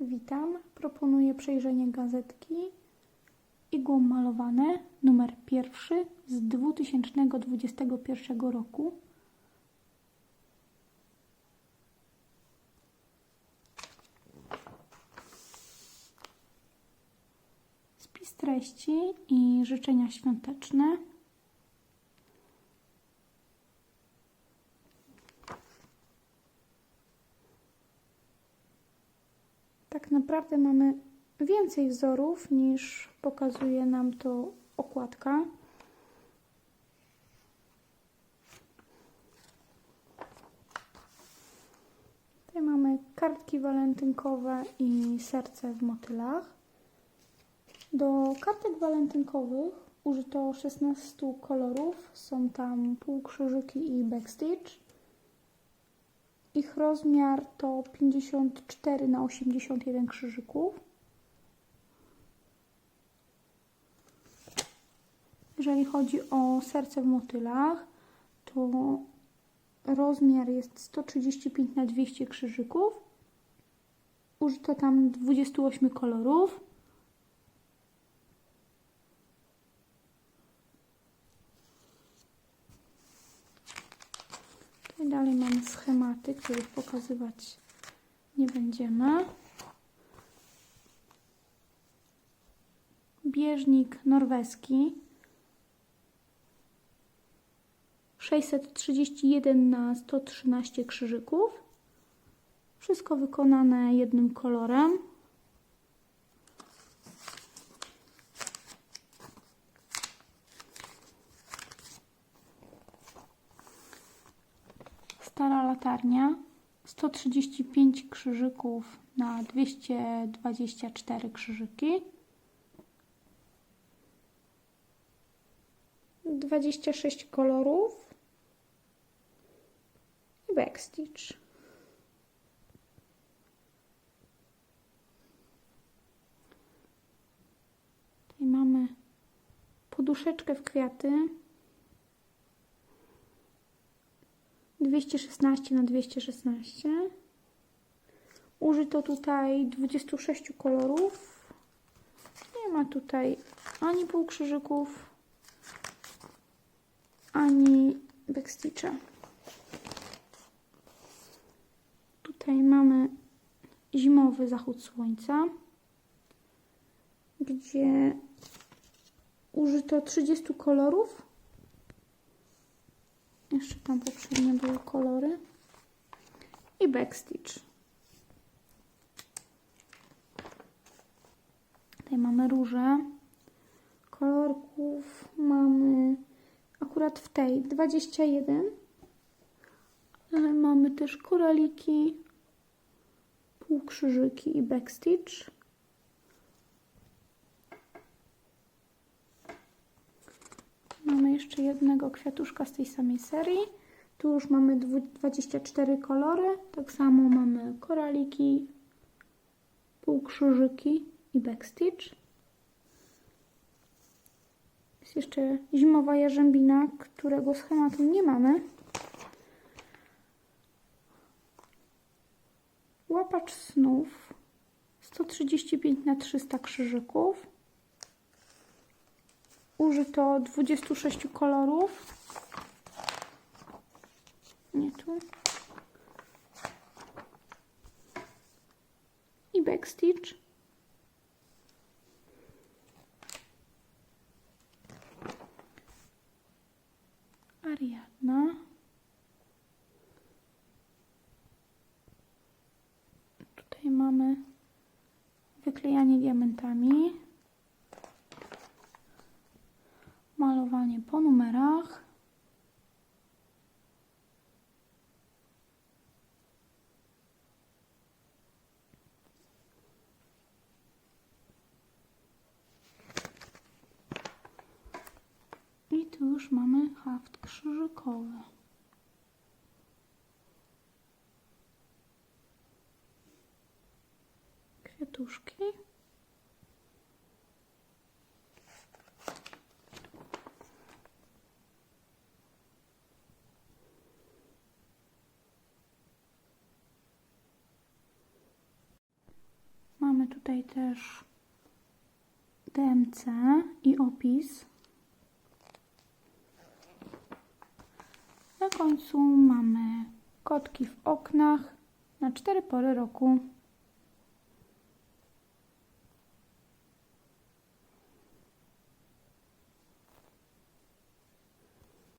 Witam. Proponuję przejrzenie gazetki Igłą malowane numer pierwszy z 2021 roku. Spis treści i życzenia świąteczne. Tak naprawdę mamy więcej wzorów niż pokazuje nam to okładka. Tutaj mamy kartki walentynkowe i serce w motylach. Do kartek walentynkowych użyto 16 kolorów. Są tam półkrzyżyki i backstitch. Ich rozmiar to 54 na 81 krzyżyków. Jeżeli chodzi o serce w motylach, to rozmiar jest 135 na 200 krzyżyków. Użyto tam 28 kolorów. I dalej mamy schematy, których pokazywać nie będziemy. Bieżnik norweski 631 na 113 krzyżyków. Wszystko wykonane jednym kolorem. Latarnia 135 krzyżyków na 224 krzyżyki. 26 kolorów i backstitch. Tutaj mamy poduszeczkę w kwiaty 216 na 216. Użyto tutaj 26 kolorów. Nie ma tutaj ani półkrzyżyków, ani backstitcha. Tutaj mamy zimowy zachód słońca, gdzie użyto 30 kolorów. Jeszcze tam poprzednio były kolory. I backstitch. Tutaj mamy róże. Kolorków mamy akurat w tej 21. Ale mamy też koraliki, półkrzyżyki i backstitch. Mamy jeszcze jednego kwiatuszka z tej samej serii. Tu już mamy 24 kolory. Tak samo mamy koraliki, półkrzyżyki i backstitch. Jest jeszcze zimowa jarzębina, którego schematu nie mamy. Łapacz snów 135 na 300 krzyżyków. Użyto 26 kolorów. Nie tu. I backstitch. Ariadna. Tutaj mamy wyklejanie diamentami. Malowanie po numerach. I tu już mamy haft krzyżykowy. Kwiatuszki. Tutaj też DMC i opis. Na końcu mamy kotki w oknach na cztery pory roku.